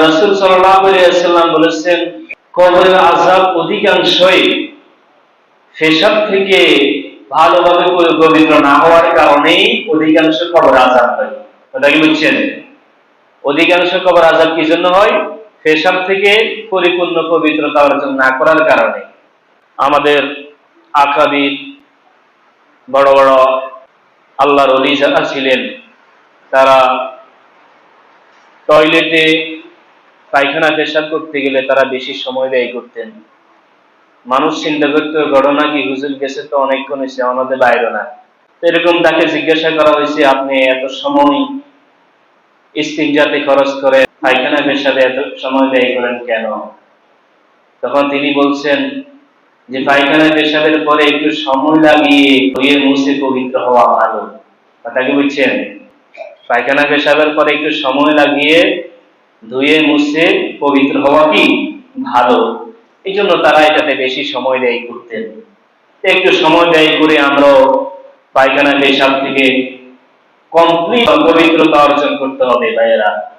রাসূল বলেছেন, কবরের অধিকাংশই থেকে ভালোভাবে পবিত্র না হওয়ার অধিকাংশ কবর হয়। কথা কি বুঝছেন? অধিকাংশ কবর কি জন্য হয়? থেকে পরিপূর্ণ পবিত্রতা অর্জন না করার কারণে। আমাদের আকাবির বড় বড় আল্লাহর অলি যারা ছিলেন। তারা টয়লেটে পায়খানা পেশাব করতে গেলে তারা বেশি সময় ব্যয় করতেন। মানুষ চিন্তা করতে, ঘটনা কি? হুজুর গেছে তো অনেকক্ষণ হয়েছে আমাদের বাইরে না। তো এরকম তাকে জিজ্ঞাসা করা হয়েছে আপনি এত সময় খরচ করে, পায়খানা পেশাবে এত সময় ব্যয় করেন কেন? তখন তিনি বলছেন যে, পায়খানা পেশাবের পরে একটু সময় লাগিয়ে ধুয়ে মুছে পবিত্র হওয়া ভালো। কথা কি বুঝছেন পায়খানা পেশাবের পরে একটু সময় লাগিয়ে ধুয়ে মুছে পবিত্র হওয়া কি? ভালো। এই জন্য তারা এটাতে বেশি সময় ব্যয় করতেন। একটু সময় ব্যয় করে আমরাও পায়খানা পেশাব থেকে কমপ্লিট পবিত্রতা অর্জন করতে হবে ভাইয়েরা।